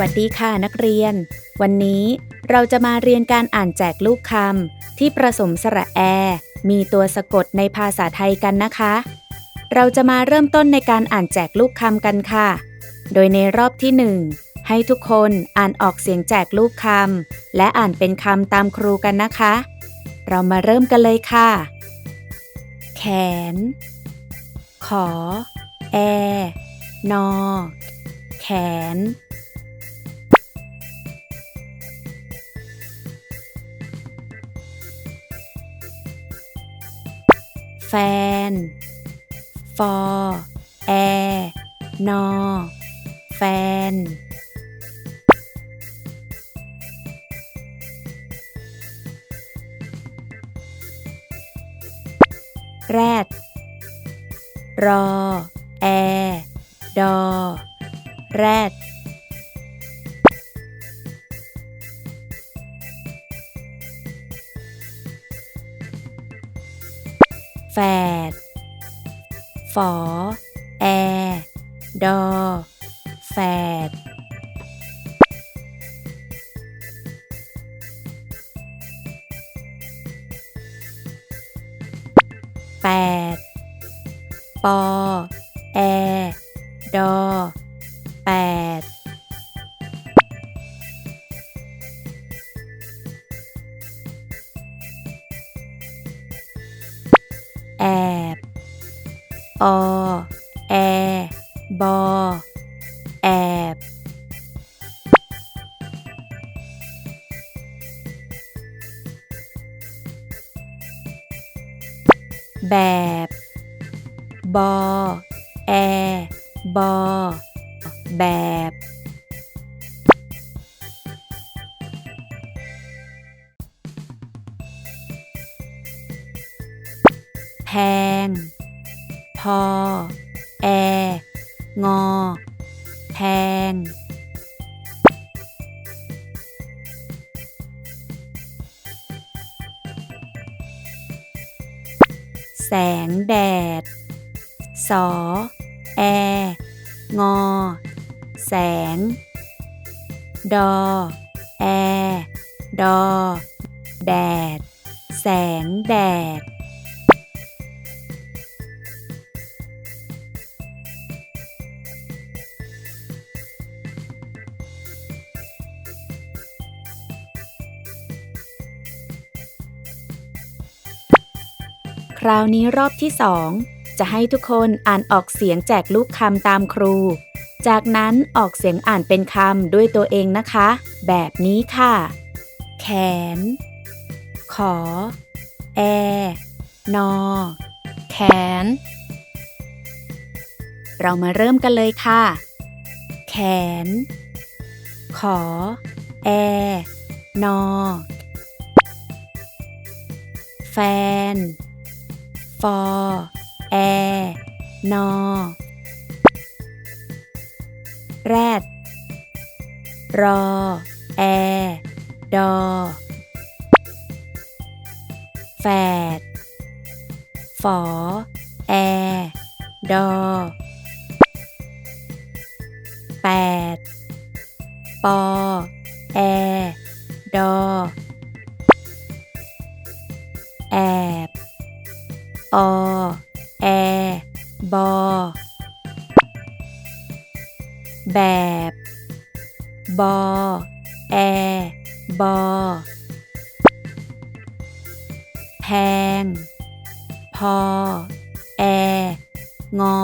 วัสดีค่ะนักเรียน วันนี้เราจะมาเรียนการอ่านแจกลูกคำที่ประสมสระแอ มีตัวสะกดในภาษาไทยกันนะคะ เราจะมาเริ่มต้นในการอ่านแจกลูกคำกันค่ะ โดยในรอบที่หนึ่งให้ทุกคนอ่านออกเสียงแจกลูกคำและอ่านเป็นคำตามครูกันนะคะ เรามาเริ่มกันเลยค่ะ แขน ขอ แอนอแขน แฟน ฟอ แอ นอ แฟน แรด รอ แอ ดอ แรด แฝดฝอ แอ ดอ แฝดแปดปอ แอ ดอแปด อแอบอแอบแบบ บอ แอ บอ แบบ แพง พอ แอ งอแพงแสงแดด สอ แอ งอ แสง ดอ แอ ดอ แดด แสงแดด คราวนี้รอบที่สองจะให้ทุกคนอ่านออกเสียงแจกลูกคำตามครู จากนั้นออกเสียงอ่านเป็นคำด้วยตัวเองนะคะ แบบนี้ค่ะ แขน ขอ แอ นอ แขน เรามาเริ่มกันเลยค่ะ แขน ขอ แอ นอ แฟน ฟอแอนอแรดรอแอดอแฝดฝอแอดอแปดปอแอดอ อแอบอ แบบ บอ แอ บอ แพง พอ แอ งอ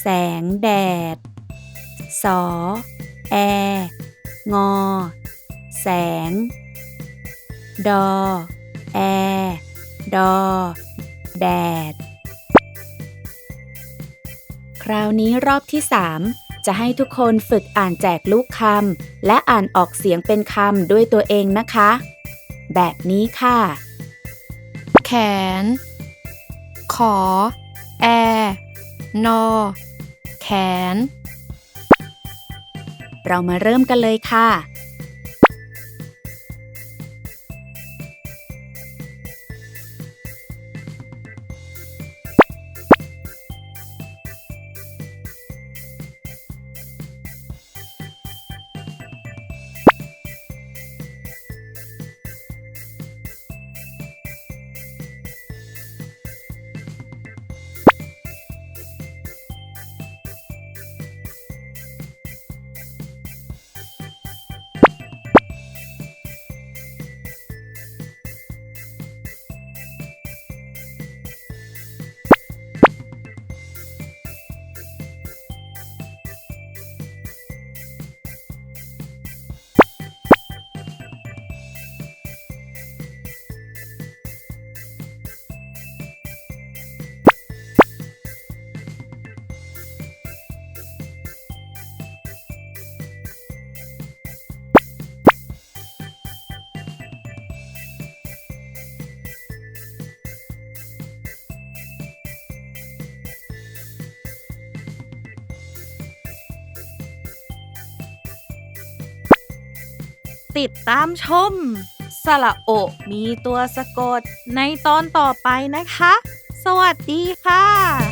แสงแดด สอ แอ งอ แสง ดอ แอดอ แดด คราวนี้รอบที่ 3 จะให้ทุกคนฝึกอ่านแจกลูกคำและอ่านออกเสียงเป็นคำด้วยตัวเองนะคะ แบบนี้ค่ะ แขน ขอ แอ นอ แขน เรามาเริ่มกันเลยค่ะ ติดตามชม สระโอมีตัวสะกดในตอนต่อไปนะคะ สวัสดีค่ะ